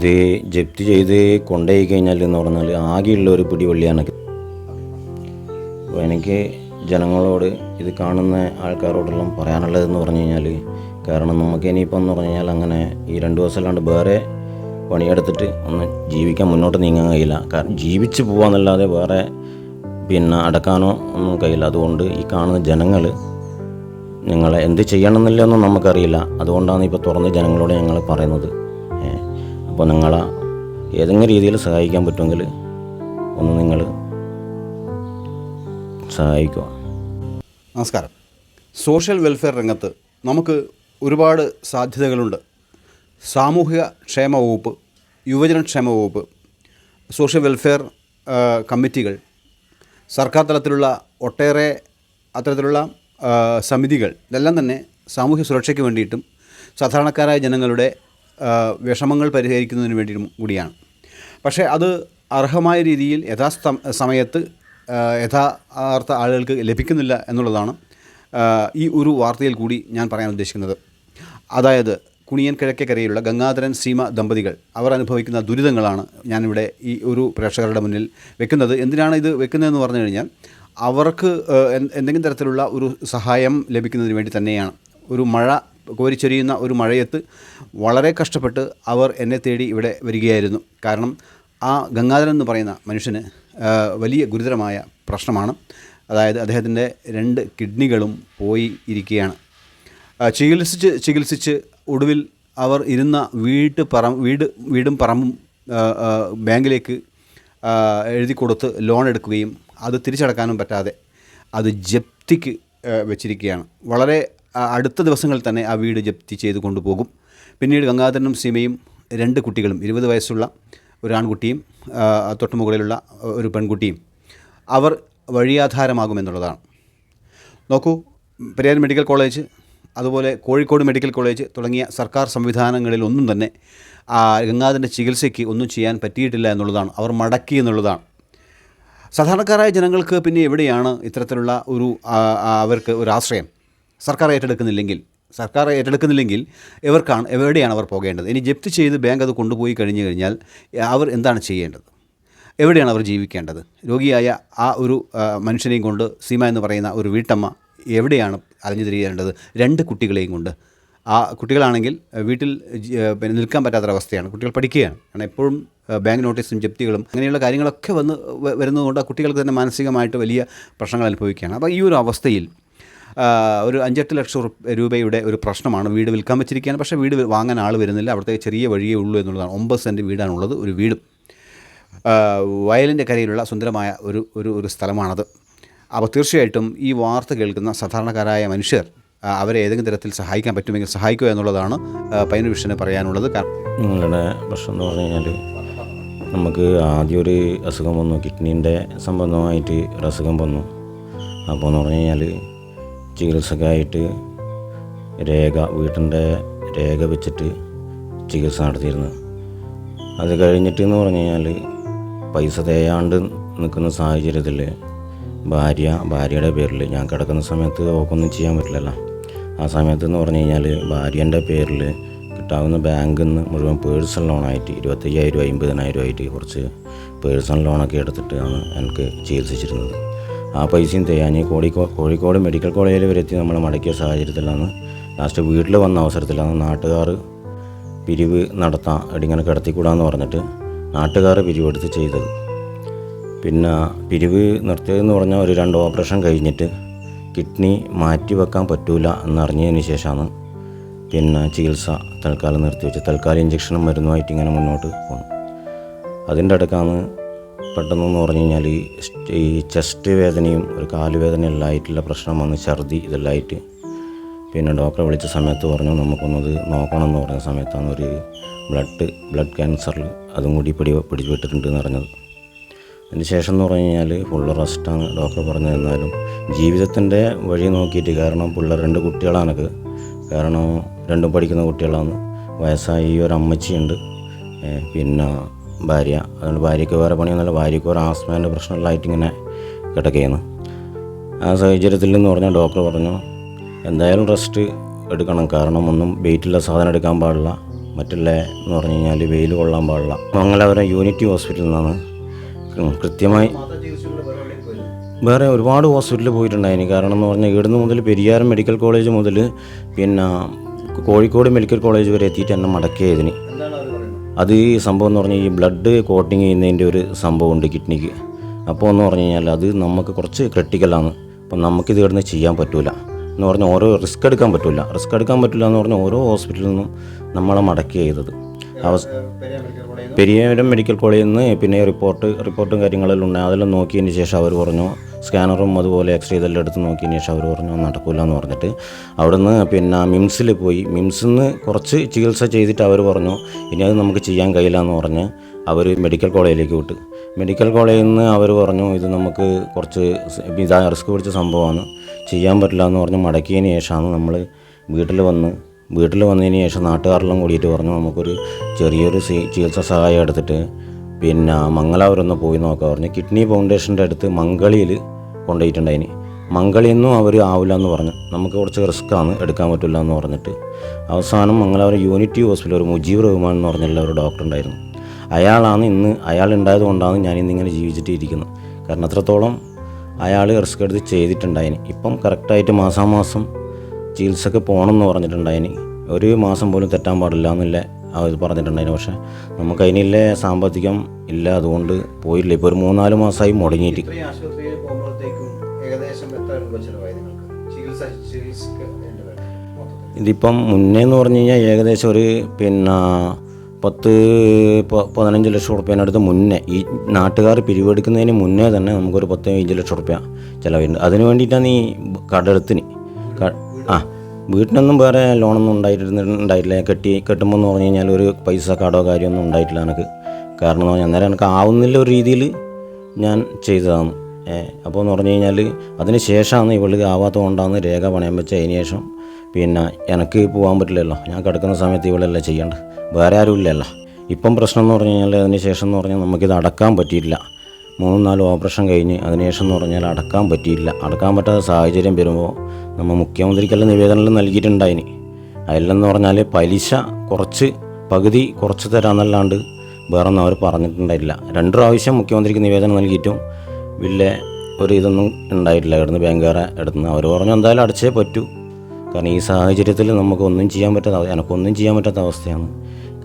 ഇത് ജപ്തി ചെയ്ത് കൊണ്ടുപോയി കഴിഞ്ഞാൽ എന്ന് പറഞ്ഞാൽ ആകെയുള്ള ഒരു പിടിവള്ളിയാണ്. അപ്പോൾ എനിക്ക് ജനങ്ങളോട് ഇത് കാണുന്ന ആൾക്കാരോടെല്ലാം പറയാനുള്ളതെന്ന് പറഞ്ഞു കഴിഞ്ഞാൽ കാരണം നമുക്ക് ഇനിയിപ്പം എന്ന് പറഞ്ഞു കഴിഞ്ഞാൽ അങ്ങനെ ഈ രണ്ട് ദിവസം അല്ലാണ്ട് വേറെ പണിയെടുത്തിട്ട് ഒന്ന് ജീവിക്കാൻ മുന്നോട്ട് നീങ്ങാൻ കഴിയില്ല. കാരണം ജീവിച്ച് പോകാന്നല്ലാതെ വേറെ പിന്നെ അടക്കാനോ ഒന്നും കഴിയില്ല. അതുകൊണ്ട് ഈ കാണുന്ന ജനങ്ങൾ നിങ്ങളെ എന്ത് ചെയ്യണമെന്നില്ലൊന്നും നമുക്കറിയില്ല. അതുകൊണ്ടാണ് ഇപ്പോൾ തുറന്ന് ജനങ്ങളോട് ഞങ്ങൾ പറയുന്നത്. അപ്പോൾ നിങ്ങളെ ഏതെങ്കിലും രീതിയിൽ സഹായിക്കാൻ പറ്റുമെങ്കിൽ ഒന്ന് നിങ്ങൾ സഹായിക്കുക. നമസ്കാരം. സോഷ്യൽ വെൽഫെയർ രംഗത്ത് നമുക്ക് ഒരുപാട് സാധ്യതകളുണ്ട്. സാമൂഹിക ക്ഷേമ വകുപ്പ് യുവജനക്ഷേമ വകുപ്പ് സോഷ്യൽ വെൽഫെയർ കമ്മിറ്റികൾ സർക്കാർ തലത്തിലുള്ള ഒട്ടേറെ അത്തരത്തിലുള്ള സമിതികൾ ഇതെല്ലാം തന്നെ സാമൂഹ്യ സുരക്ഷയ്ക്ക് വേണ്ടിയിട്ടും സാധാരണക്കാരായ ജനങ്ങളുടെ വിഷമങ്ങൾ പരിഹരിക്കുന്നതിന് വേണ്ടിയിട്ടും കൂടിയാണ്. പക്ഷേ അത് അർഹമായ രീതിയിൽ യഥാസ്ഥ സമയത്ത് യഥാർത്ഥ ആളുകൾക്ക് ലഭിക്കുന്നില്ല എന്നുള്ളതാണ് ഈ ഒരു വാർത്തയിൽ കൂടി ഞാൻ പറയാൻ ഉദ്ദേശിക്കുന്നത്. അതായത് കുണിയൻ കിഴക്കേക്കരയിലുള്ള ഗംഗാധരൻ സീമ ദമ്പതികൾ അവർ അനുഭവിക്കുന്ന ദുരിതങ്ങളാണ് ഞാനിവിടെ ഈ ഒരു പ്രേക്ഷകരുടെ മുന്നിൽ വെക്കുന്നത്. എന്തിനാണ് ഇത് വെക്കുന്നതെന്ന് പറഞ്ഞു കഴിഞ്ഞാൽ അവർക്ക് എന്തെങ്കിലും തരത്തിലുള്ള ഒരു സഹായം ലഭിക്കുന്നതിന് വേണ്ടി തന്നെയാണ്. ഒരു മഴ കോരിച്ചൊരിയുന്ന ഒരു മഴയത്ത് വളരെ കഷ്ടപ്പെട്ട് അവർ എന്നെ തേടി ഇവിടെ വരികയായിരുന്നു. കാരണം ആ ഗംഗാധരൻ എന്ന് പറയുന്ന മനുഷ്യന് വലിയ ഗുരുതരമായ പ്രശ്നമാണ്. അതായത് അദ്ദേഹത്തിന്റെ രണ്ട് കിഡ്നികളും പോയി ഇരിക്കുകയാണ്. ചികിത്സിച്ച് ചികിത്സിച്ച് ഒടുവിൽ അവർ ഇരുന്ന വീട്ട് പറ വീട് വീടും പറമ്പും ബാങ്കിലേക്ക് എഴുതി കൊടുത്ത് ലോൺ എടുക്കുകയും അത് തിരിച്ചടക്കാനും പറ്റാതെ അത് ജപ്തിക്ക് വെച്ചിരിക്കുകയാണ്. വളരെ അടുത്ത ദിവസങ്ങളിൽ തന്നെ ആ വീട് ജപ്തി ചെയ്ത് കൊണ്ടുപോകും. പിന്നീട് ഗംഗാധരനും സീമയും രണ്ട് കുട്ടികളും ഇരുപത് വയസ്സുള്ള ഒരു ആൺകുട്ടിയും തൊട്ട് മുകളിലുള്ള ഒരു പെൺകുട്ടിയും അവർ വഴിയാധാരമാകുമെന്നുള്ളതാണ്. നോക്കൂ പെരിയാർ മെഡിക്കൽ കോളേജ് അതുപോലെ കോഴിക്കോട് മെഡിക്കൽ കോളേജ് തുടങ്ങിയ സർക്കാർ സംവിധാനങ്ങളിൽ ഒന്നും തന്നെ ഗംഗാധരന്റെ ചികിത്സയ്ക്ക് ഒന്നും ചെയ്യാൻ പറ്റിയിട്ടില്ല എന്നുള്ളതാണ്. അവർ മടക്കി എന്നുള്ളതാണ്. സാധാരണക്കാരായ ജനങ്ങൾക്ക് പിന്നെ എവിടെയാണ് ഇത്തരത്തിലുള്ള ഒരു അവർക്ക് ഒരു ആശ്രയം? സർക്കാർ ഏറ്റെടുക്കുന്നില്ലെങ്കിൽ സർക്കാർ ഏറ്റെടുക്കുന്നില്ലെങ്കിൽ ഇവർക്കാണ് എവിടെയാണ് അവർ പോകേണ്ടത്? ഇനി ജപ്തി ചെയ്ത് ബാങ്ക് അത് കൊണ്ടുപോയി കഴിഞ്ഞു കഴിഞ്ഞാൽ അവർ എന്താണ് ചെയ്യേണ്ടത്? എവിടെയാണ് അവർ ജീവിക്കേണ്ടത്? രോഗിയായ ആ ഒരു മനുഷ്യനെയും കൊണ്ട് സീമ എന്ന് പറയുന്ന ഒരു വീട്ടമ്മ എവിടെയാണ് അലഞ്ഞു തിരിയേണ്ടത്? രണ്ട് കുട്ടികളെയും കൊണ്ട്. ആ കുട്ടികളാണെങ്കിൽ വീട്ടിൽ പിന്നെ നിൽക്കാൻ പറ്റാത്തൊരവസ്ഥയാണ്. കുട്ടികൾ പഠിക്കുകയാണ്. കാരണം എപ്പോഴും ബാങ്ക് നോട്ടീസും ജപ്തികളും അങ്ങനെയുള്ള കാര്യങ്ങളൊക്കെ വന്ന് വരുന്നതുകൊണ്ട് കുട്ടികൾക്ക് തന്നെ മാനസികമായിട്ട് വലിയ പ്രശ്നങ്ങൾ അനുഭവിക്കുകയാണ്. അപ്പോൾ ഈ ഒരു അവസ്ഥയിൽ ഒരു അഞ്ചെട്ട് ലക്ഷം രൂപയുടെ ഒരു പ്രശ്നമാണ് വീട് വിൽക്കാൻ വെച്ചിരിക്കുകയാണ്. പക്ഷേ വീട് വാങ്ങാൻ ആൾ വരുന്നില്ല. അവിടുത്തെ ചെറിയ വഴിയേ ഉള്ളൂ എന്നുള്ളതാണ്. ഒമ്പത് സെന്റ് വീടാണുള്ളത് ഒരു വീടും. വയലിന്റെ കരയിലുള്ള സുന്ദരമായ ഒരു ഒരു ഒരു സ്ഥലമാണത്. അപ്പോൾ തീർച്ചയായിട്ടും ഈ വാർത്ത കേൾക്കുന്ന സാധാരണക്കാരായ മനുഷ്യർ അവരെ ഏതെങ്കിലും തരത്തിൽ സഹായിക്കാൻ പറ്റുമെങ്കിൽ സഹായിക്കുക എന്നുള്ളതാണ് പൈന വിഷന് പറയാനുള്ളത് കാരണം. നിങ്ങളുടെ പ്രശ്നം എന്ന് പറഞ്ഞു കഴിഞ്ഞാൽ നമുക്ക് ആദ്യം ഒരു അസുഖം വന്നു. കിഡ്നീന്റെ സംബന്ധമായിട്ട് ഒരു അസുഖം വന്നു. അപ്പോൾ എന്ന് പറഞ്ഞു കഴിഞ്ഞാൽ ചികിത്സക്കായിട്ട് രേഖ വീട്ടിന്റെ രേഖ വെച്ചിട്ട് ചികിത്സ നടത്തിയിരുന്നു. അത് കഴിഞ്ഞിട്ട് എന്ന് പറഞ്ഞു കഴിഞ്ഞാൽ പൈസ തേയാണ്ട് നിൽക്കുന്ന സാഹചര്യത്തിൽ ഭാര്യ ഭാര്യയുടെ പേരിൽ ഞാൻ കിടക്കുന്ന സമയത്ത് ഓക്കൊന്നും ചെയ്യാൻ പറ്റില്ലല്ലോ. ആ സമയത്ത് എന്ന് പറഞ്ഞു കഴിഞ്ഞാൽ ഭാര്യന്റെ പേരിൽ കിട്ടാവുന്ന ബാങ്കിൽ നിന്ന് മുഴുവൻ പേഴ്സണൽ ലോണായിട്ട് ഇരുപത്തയ്യായിരം അമ്പതിനായിരം ആയിട്ട് കുറച്ച് പേഴ്സണൽ ലോണൊക്കെ എടുത്തിട്ടാണ് എനിക്ക് ചികിത്സിച്ചിരുന്നത്. ആ പൈസയും തേയാൻ കോഴിക്കോ കോഴിക്കോട് മെഡിക്കൽ കോളേജിൽ വരെ എത്തി നമ്മൾ മടക്കിയ സാഹചര്യത്തിലാണ്. ലാസ്റ്റ് വീട്ടിൽ വന്ന അവസരത്തിലാണ് നാട്ടുകാർ പിരിവ് നടത്താം ഇടിങ്ങനെ കിടത്തിക്കൂടാന്ന് പറഞ്ഞിട്ട് നാട്ടുകാർ പിരിവെടുത്ത് ചെയ്തത്. പിന്നെ പിരിവ് നിർത്തിയതെന്ന് പറഞ്ഞാൽ ഒരു രണ്ട് ഓപ്പറേഷൻ കഴിഞ്ഞിട്ട് കിഡ്നി മാറ്റി വെക്കാൻ പറ്റൂല എന്നറിഞ്ഞതിന് ശേഷമാണ് പിന്നെ ചികിത്സ തൽക്കാലം നിർത്തിവെച്ച് തൽക്കാലം ഇഞ്ചക്ഷനും മരുന്നുമായിട്ട് ഇങ്ങനെ മുന്നോട്ട് പോകുന്നു അതിന്റെ അടുക്കാണ് പെട്ടെന്നെന്ന് പറഞ്ഞു കഴിഞ്ഞാൽ ഈ ചെസ്റ്റ് വേദനയും ഒരു കാലുവേദന എല്ലായിട്ടുള്ള പ്രശ്നം വന്ന് ഛർദി ഇതെല്ലാമായിട്ട് പിന്നെ ഡോക്ടറെ വിളിച്ച സമയത്ത് പറഞ്ഞു നമുക്കൊന്നത് നോക്കണം എന്ന് പറഞ്ഞ സമയത്താണ് ഒരു ബ്ലഡ് ബ്ലഡ് ക്യാൻസറിൽ അതും കൂടി പിടി പിടിപെട്ടിട്ടുണ്ട് എന്ന് പറഞ്ഞത്. അതിന് ശേഷം എന്ന് പറഞ്ഞു കഴിഞ്ഞാൽ ഫുള്ള് റെസ്റ്റാണ് ഡോക്ടർ പറഞ്ഞു തന്നാലും ജീവിതത്തിന്റെ വഴി നോക്കിയിട്ട് കാരണം പിള്ളേർ രണ്ട് കുട്ടികളാണത് കാരണം രണ്ടും പഠിക്കുന്ന കുട്ടികളാണ്. വയസ്സായി ഒരു അമ്മച്ചിയുണ്ട്. പിന്നെ ഭാര്യ. അതുകൊണ്ട് ഭാര്യയ്ക്ക് വേറെ പണിയൊന്നുമില്ല. ഭാര്യയ്ക്ക് ഒരു ആസ്മേന്റെ പ്രശ്നമുള്ളതായിട്ട് ഇങ്ങനെ കിടക്കുകയാണ്. ആ സാഹചര്യത്തിൽ എന്ന് പറഞ്ഞാൽ ഡോക്ടർ പറഞ്ഞു എന്തായാലും റെസ്റ്റ് എടുക്കണം. കാരണം ഒന്നും വെയിറ്റുള്ള സാധനം എടുക്കാൻ പാടില്ല. മറ്റുള്ള എന്ന് പറഞ്ഞു കഴിഞ്ഞാൽ വെയിൽ കൊള്ളാൻ പാടില്ല. മംഗലാപുരം യൂണിറ്റി ഹോസ്പിറ്റലിൽ നിന്നാണ് കൃത്യമായി വേറെ ഒരുപാട് ഹോസ്പിറ്റലിൽ പോയിട്ടുണ്ടായിന്. കാരണം എന്ന് പറഞ്ഞാൽ ഇവിടുന്ന് മുതൽ പെരിയാരം മെഡിക്കൽ കോളേജ് മുതൽ പിന്നെ കോഴിക്കോട് മെഡിക്കൽ കോളേജ് വരെ എത്തിയിട്ട് എന്നെ മടക്കിയതിന് അത് ഈ സംഭവം എന്ന് പറഞ്ഞാൽ ഈ ബ്ലഡ് കോട്ടിങ് ചെയ്യുന്നതിന്റെ ഒരു സംഭവമുണ്ട് കിഡ്നിക്ക് അപ്പോൾ എന്ന് പറഞ്ഞു കഴിഞ്ഞാൽ അത് നമുക്ക് കുറച്ച് ക്രിട്ടിക്കലാണ് അപ്പം നമുക്കിത് കിടന്ന് ചെയ്യാൻ പറ്റില്ല എന്ന് പറഞ്ഞാൽ ഓരോ റിസ്ക് എടുക്കാൻ പറ്റില്ല റിസ്ക് എടുക്കാൻ പറ്റില്ല എന്ന് പറഞ്ഞാൽ ഓരോ ഹോസ്പിറ്റലിൽ നിന്നും നമ്മളെ മടക്കി ചെയ്തത്. അവസ് പെരിയാരം മെഡിക്കൽ കോളേജിൽ നിന്ന് പിന്നെ റിപ്പോർട്ട് റിപ്പോർട്ടും കാര്യങ്ങളെല്ലാം ഉണ്ട്. അതെല്ലാം നോക്കിയതിന് ശേഷം അവർ പറഞ്ഞു സ്കാനറും അതുപോലെ എക്സ്റേ ഇതെല്ലാം എടുത്ത് നോക്കിയതിന് ശേഷം അവർ പറഞ്ഞു നടക്കില്ല എന്ന് പറഞ്ഞിട്ട്. അവിടുന്ന് പിന്നെ മിംസിൽ പോയി. മിംസിൽ നിന്ന് കുറച്ച് ചികിത്സ ചെയ്തിട്ട് അവർ പറഞ്ഞു ഇനി അത് നമുക്ക് ചെയ്യാൻ കഴിയില്ല എന്ന് പറഞ്ഞ് അവർ മെഡിക്കൽ കോളേജിലേക്ക് വിട്ടു. മെഡിക്കൽ കോളേജിൽ നിന്ന് അവർ പറഞ്ഞു ഇത് നമുക്ക് കുറച്ച് ഇതാ റിസ്ക് പിടിച്ച സംഭവമാണ്. ചെയ്യാൻ പറ്റില്ല എന്ന് പറഞ്ഞ് മടക്കിയതിന് ശേഷമാണ് നമ്മൾ വീട്ടിൽ വന്ന് വീട്ടിൽ വന്നതിന് ശേഷം നാട്ടുകാരെല്ലാം കൂടിയിട്ട് പറഞ്ഞു നമുക്കൊരു ചെറിയൊരു ചികിത്സാ സഹായം എടുത്തിട്ട് പിന്നെ മംഗലാപുരം ഒന്ന് പോയി നോക്കാൻ പറഞ്ഞു കിഡ്നി ഫൗണ്ടേഷന്റെ അടുത്ത് മംഗളിയിൽ കൊണ്ടുപോയിട്ടുണ്ടായിന്. മംഗളിയിൽ നിന്നും അവർ ആവില്ല എന്ന് പറഞ്ഞു. നമുക്ക് കുറച്ച് റിസ്ക്കാണ് എടുക്കാൻ പറ്റില്ല എന്ന് പറഞ്ഞിട്ട്. അവസാനം മംഗലാപുരം യൂണിറ്റി ഹോസ്പിറ്റൽ ഒരു മുജീബ് റഹ്മാൻ എന്ന് പറഞ്ഞുള്ള ഒരു ഡോക്ടർ ഉണ്ടായിരുന്നു. അയാളാണ് ഇന്ന് അയാൾ ഉണ്ടായത് കൊണ്ടാണ് ഞാൻ ഇന്നിങ്ങനെ ജീവിച്ചിട്ട് ഇരിക്കുന്നത്. കാരണം അത്രത്തോളം അയാൾ റിസ്ക് എടുത്ത് ചെയ്തിട്ടുണ്ടായിന്. ഇപ്പം കറക്റ്റായിട്ട് മാസാമാസം ചികിത്സക്ക് പോകണം എന്ന് പറഞ്ഞിട്ടുണ്ടായിന്. ഒരു മാസം പോലും തെറ്റാൻ പാടില്ല എന്നില്ല അവർ പറഞ്ഞിട്ടുണ്ടായിന്. പക്ഷേ നമുക്ക് അതിനില്ല സാമ്പത്തികം ഇല്ല അതുകൊണ്ട് പോയില്ല. ഇപ്പോൾ ഒരു മൂന്നാൽ മാസമായി മുടങ്ങിയിട്ട്. ഇതിപ്പം മുന്നേ എന്ന് പറഞ്ഞു കഴിഞ്ഞാൽ ഏകദേശം ഒരു പിന്നെ പത്ത് പതിനഞ്ച് ലക്ഷം റുപ്യേനടുത്ത് മുന്നേ. ഈ നാട്ടുകാർ പിരിവെടുക്കുന്നതിന് മുന്നേ തന്നെ നമുക്കൊരു പത്ത് പതിനഞ്ച് ലക്ഷം റുപ്യ ചിലവുണ്ട് അതിന് വേണ്ടിയിട്ടാണ് ഈ കടെടുത്തിന് ക- ആ വീട്ടിനൊന്നും വേറെ ലോണൊന്നും ഉണ്ടായിട്ടുണ്ടായിട്ടില്ല കെട്ടി കെട്ടുമ്പോൾ എന്ന് പറഞ്ഞു കഴിഞ്ഞാൽ ഒരു പൈസ കടോ കാര്യമൊന്നും ഉണ്ടായിട്ടില്ല എനിക്ക്. കാരണം എന്ന് പറഞ്ഞാൽ അന്നേരം എനിക്ക് ആവുന്നില്ല ഒരു രീതിയിൽ ഞാൻ ചെയ്തതാണ്. അപ്പോൾ എന്ന് പറഞ്ഞു കഴിഞ്ഞാൽ അതിന് ശേഷമാണ് ഇവൾ ആവാത്ത കൊണ്ടാണ് രേഖ പണയം വെച്ച അതിന് ശേഷം പിന്നെ എനിക്ക് പോകാൻ പറ്റില്ലല്ലോ. ഞാൻ കിടക്കുന്ന സമയത്ത് ഇവളല്ല ചെയ്യേണ്ടത്. വേറെ ആരും ഇല്ലല്ലോ ഇപ്പം പ്രശ്നം എന്ന് പറഞ്ഞു കഴിഞ്ഞാൽ അതിന് ശേഷം എന്ന് പറഞ്ഞാൽ നമുക്കിത് അടക്കാൻ പറ്റിയില്ല മൂന്നും നാലും ഓപ്പറേഷൻ കഴിഞ്ഞ് അതിനുശേഷം എന്ന് പറഞ്ഞാൽ അടക്കാൻ പറ്റിയില്ല. അടക്കാൻ പറ്റാത്ത സാഹചര്യം വരുമ്പോൾ നമ്മൾ മുഖ്യമന്ത്രിക്കെല്ലാം നിവേദനം നൽകിയിട്ടുണ്ടായിന്. അതിലെന്ന് പറഞ്ഞാൽ പലിശ കുറച്ച് പകുതി കുറച്ച് തരാമെന്നല്ലാണ്ട് വേറെ ഒന്നും അവർ പറഞ്ഞിട്ടുണ്ടായില്ല. രണ്ട് പ്രാവശ്യം മുഖ്യമന്ത്രിക്ക് നിവേദനം നൽകിയിട്ടും വലിയ ഒരു ഇതൊന്നും ഉണ്ടായിട്ടില്ല. ഇവിടുന്ന് ബാങ്കുകാരെ എടുത്തുനിന്ന് അവർ പറഞ്ഞു എന്തായാലും അടച്ചേ പറ്റൂ. കാരണം ഈ സാഹചര്യത്തിൽ നമുക്കൊന്നും ചെയ്യാൻ പറ്റാത്ത എനക്കൊന്നും ചെയ്യാൻ പറ്റാത്ത അവസ്ഥയാണ്.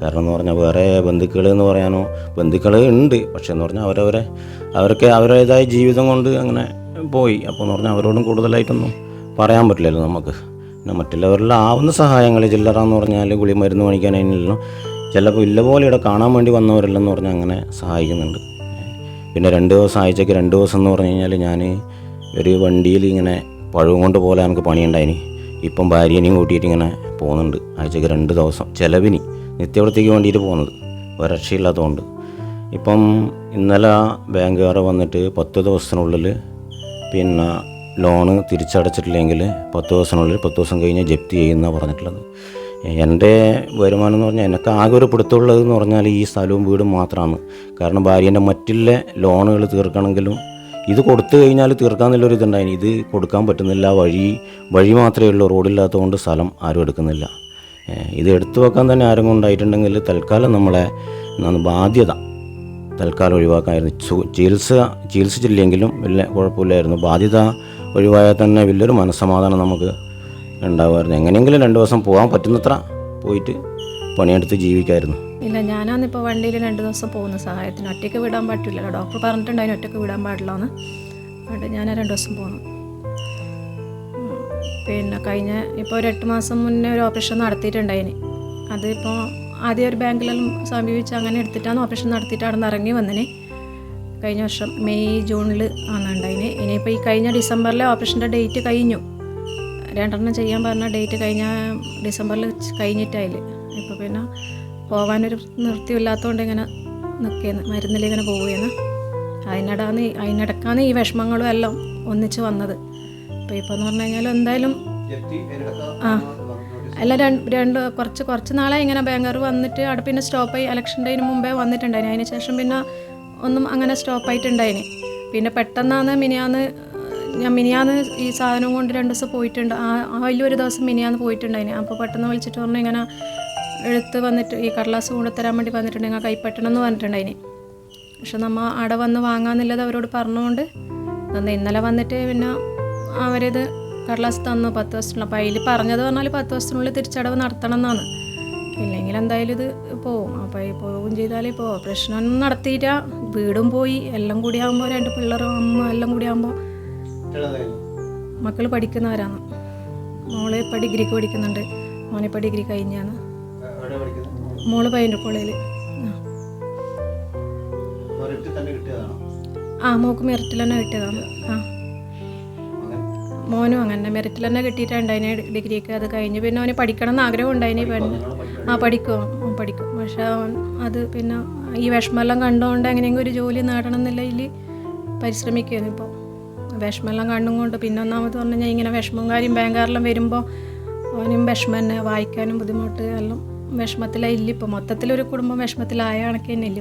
കാരണം എന്ന് പറഞ്ഞാൽ വേറെ ബന്ധുക്കൾ എന്ന് പറയാനോ ബന്ധുക്കൾ ഉണ്ട് പക്ഷേ എന്ന് പറഞ്ഞാൽ അവരവരെ അവരൊക്കെ അവരുടേതായ ജീവിതം കൊണ്ട് അങ്ങനെ പോയി. അപ്പോൾ എന്ന് പറഞ്ഞാൽ അവരോടും കൂടുതലായിട്ടൊന്നും പറയാൻ പറ്റില്ലല്ലോ നമുക്ക്. പിന്നെ മറ്റുള്ളവരുടെ ആവുന്ന സഹായങ്ങൾ ചില്ലറ എന്ന് പറഞ്ഞാൽ ഗുളി മരുന്ന് മേടിക്കാനതിനെല്ലാം ചിലപ്പോൾ ഇല്ല പോലെ ഇവിടെ കാണാൻ വേണ്ടി വന്നവരെല്ലാം പറഞ്ഞാൽ അങ്ങനെ സഹായിക്കുന്നുണ്ട്. പിന്നെ രണ്ട് ദിവസം ആഴ്ചയ്ക്ക് രണ്ട് ദിവസം എന്ന് പറഞ്ഞു കഴിഞ്ഞാൽ ഞാൻ ഒരു വണ്ടിയിൽ ഇങ്ങനെ പഴവും കൊണ്ട് പോലെ എനിക്ക് പണിയുണ്ടായിന്. ഇപ്പം ഭാര്യേനെയും കൂട്ടിയിട്ട് ഇങ്ങനെ പോകുന്നുണ്ട്. ആഴ്ചയ്ക്ക് രണ്ട് ദിവസം ചിലവിന്. നിത്യവൃത്തിക്ക് വേണ്ടിയിട്ട് പോകുന്നത്. ഒരു രക്ഷയില്ലാത്തതുകൊണ്ട്. ഇപ്പം ഇന്നലെ ബാങ്കുകാർ വന്നിട്ട് പത്ത് ദിവസത്തിനുള്ളിൽ പിന്നെ ലോണ് തിരിച്ചടച്ചിട്ടില്ലെങ്കിൽ പത്ത് ദിവസത്തിനുള്ളിൽ പത്ത് ദിവസം കഴിഞ്ഞ് ജപ്തി ചെയ്യുന്ന പറഞ്ഞിട്ടുള്ളത്. എന്റെ വരുമാനം എന്ന് പറഞ്ഞാൽ എനിക്ക് ആകെ ഒരു എന്ന് പറഞ്ഞാൽ ഈ സ്ഥലവും വീടും മാത്രമാണ് കാരണം ഭാര്യേന്റെ മറ്റുള്ള ലോണുകൾ തീർക്കണമെങ്കിലും ഇത് കൊടുത്തു കഴിഞ്ഞാൽ തീർക്കാമെന്നുള്ളൊരു ഇതുണ്ടായിന് ഇത് കൊടുക്കാൻ പറ്റുന്നില്ല. വഴി വഴി മാത്രമേ ഉള്ളൂ. റോഡില്ലാത്തതുകൊണ്ട് സ്ഥലം ആരും എടുക്കുന്നില്ല. ഇത് എടുത്തു വെക്കാൻ തന്നെ ആരെങ്കിലും ഉണ്ടായിട്ടുണ്ടെങ്കിൽ തൽക്കാലം നമ്മളെ എന്താണ് ബാധ്യത തൽക്കാലം ഒഴിവാക്കാമായിരുന്നു ചു- ചികിത്സ ചികിത്സിച്ചില്ലെങ്കിലും വലിയ കുഴപ്പമില്ലായിരുന്നു. ബാധ്യത ഒഴിവായാൽ തന്നെ വലിയൊരു മനസ്സമാധാനം നമുക്ക് ഉണ്ടാവുമായിരുന്നു. എങ്ങനെയെങ്കിലും രണ്ട് ദിവസം പോകാൻ പറ്റുന്നത്ര പോയിട്ട് പണിയെടുത്ത് ജീവിക്കായിരുന്നു. ഇല്ല ഞാനാന്നിപ്പോൾ വണ്ടിയിൽ രണ്ട് ദിവസം പോകുന്ന സഹായത്തിന് ഒറ്റയ്ക്ക് വിടാൻ പറ്റില്ലല്ലോ. ഡോക്ടർ പറഞ്ഞിട്ടുണ്ടായിരുന്നു ഒറ്റയ്ക്ക് വിടാൻ പാടില്ല എന്ന് അതുകൊണ്ട് ഞാൻ രണ്ട് ദിവസം പോകണം ഉം. പിന്നെ കഴിഞ്ഞ ഇപ്പോൾ ഒരു എട്ട് മാസം മുന്നേ ഒരു ഓപ്പറേഷൻ നടത്തിയിട്ടുണ്ടായിന്. അതിപ്പോൾ ആദ്യം ഒരു ബാങ്കിലെല്ലാം സമീപിച്ച് അങ്ങനെ എടുത്തിട്ടാണ് ഓപ്പറേഷൻ നടത്തിയിട്ട് അവിടെ നിന്ന് ഇറങ്ങി വന്നിന്. കഴിഞ്ഞ വർഷം മെയ് ജൂണിൽ ആണ് ഉണ്ടായിന്. ഇനിയിപ്പോൾ ഈ കഴിഞ്ഞ ഡിസംബറിലെ ഓപ്പറേഷന്റെ ഡേറ്റ് കഴിഞ്ഞു. രണ്ടെണ്ണം ചെയ്യാൻ പറഞ്ഞ ഡേറ്റ് കഴിഞ്ഞ ഡിസംബറിൽ കഴിഞ്ഞിട്ടായില്ല ഇപ്പോൾ പിന്നെ പോകാനൊരു നിർത്തിയില്ലാത്തതുകൊണ്ട് ഇങ്ങനെ നിൽക്കുന്നു മരുന്നിലിങ്ങനെ പോവുകയാണ് അതിനിടാന്ന് അതിനിടക്കാന്ന് ഈ വിഷമങ്ങളും എല്ലാം ഒന്നിച്ച് വന്നത്. അപ്പോൾ ഇപ്പോൾ എന്ന് പറഞ്ഞു കഴിഞ്ഞാൽ എന്തായാലും ആ. അല്ല രണ്ട് രണ്ട് കുറച്ച് കുറച്ച് നാളെ ഇങ്ങനെ ബാങ്കർ വന്നിട്ട് അവിടെ പിന്നെ സ്റ്റോപ്പായി ഇലക്ഷൻ ഡേന് മുമ്പേ വന്നിട്ടുണ്ടായിന്. അതിന് ശേഷം പിന്നെ ഒന്നും അങ്ങനെ സ്റ്റോപ്പായിട്ടുണ്ടായിന് പിന്നെ പെട്ടെന്നാണ് മിനിയാന്ന് ഞാൻ മിനിയാന്ന് ഈ സാധനം കൊണ്ട് രണ്ട് ദിവസം പോയിട്ടുണ്ട്. ആ ആ വലിയൊരു ദിവസം മിനിയാന്ന് പോയിട്ടുണ്ടായിന്. അപ്പോൾ പെട്ടെന്ന് വിളിച്ചിട്ട് പറഞ്ഞു ഇങ്ങനെ എഴുത്ത് വന്നിട്ട് ഈ കടലാസ് കൊണ്ടുതരാൻ വേണ്ടി വന്നിട്ടുണ്ടെങ്കിൽ കൈപ്പറ്റണം എന്ന് പറഞ്ഞിട്ടുണ്ടായിന്. പക്ഷെ നമ്മൾ അവിടെ വന്ന് വാങ്ങാന്നുള്ളത് അവരോട് പറഞ്ഞുകൊണ്ട് ഇന്നലെ വന്നിട്ട് പിന്നെ അവരിത് കടലാസ് തന്നു പത്ത് ദിവസത്തിനുള്ള അപ്പോൾ അതിൽ പറഞ്ഞത് പറഞ്ഞാൽ പത്ത് ദിവസത്തിനുള്ളിൽ തിരിച്ചടവ് നടത്തണം എന്നാണ്. ഇല്ലെങ്കിൽ എന്തായാലും ഇത് പോവും. അപ്പോൾ ഈ പോവുകയും ചെയ്താൽ ഇപ്പോൾ പ്രശ്നമൊന്നും നടത്തിയില്ല. വീടും പോയി. എല്ലാം കൂടി ആകുമ്പോൾ രണ്ട് പിള്ളേരും അമ്മ എല്ലാം കൂടി ആകുമ്പോൾ മക്കൾ പഠിക്കുന്നവരാണ് മോളെ ഇപ്പോൾ ഡിഗ്രിക്ക് പഠിക്കുന്നുണ്ട്. മോനിപ്പോൾ ഡിഗ്രി കഴിഞ്ഞാണ്. മോൾ പയ്യന്റെ കോളേജിൽ ആ മോക്ക് മെറിറ്റിൽ തന്നെ കിട്ടിയതാണ്. ആ. മോനും അങ്ങനെ മെറിറ്റിൽ തന്നെ കിട്ടിയിട്ടുണ്ടായിന് ഡിഗ്രിക്ക് അത് കഴിഞ്ഞ് പിന്നെ അവന് പഠിക്കണം എന്ന് ആഗ്രഹം ഉണ്ടായിന് പെണ്ണ് ആ പഠിക്കും. പഠിക്കും. പക്ഷെ അവൻ അത് പിന്നെ ഈ വിഷമെല്ലാം കണ്ടുകൊണ്ട് എങ്ങനെയെങ്കിലും ഒരു ജോലി നേടണം എന്നുള്ളതിൽ പരിശ്രമിക്കുകയാണ് ഇപ്പോൾ വിഷമെല്ലാം കണ്ടും കൊണ്ട് പിന്നെ ഒന്നാമത് പറഞ്ഞു കഴിഞ്ഞാൽ ഇങ്ങനെ വിഷമവും കാര്യം ബാങ്കാറെല്ലാം വരുമ്പോൾ അവനും വിഷമം തന്നെ. വായിക്കാനും ബുദ്ധിമുട്ട് എല്ലാം വിഷമത്തിലായില്ല ഇപ്പോൾ മൊത്തത്തിലൊരു കുടുംബം വിഷമത്തിലായ കണക്ക് തന്നെ ഇല്ല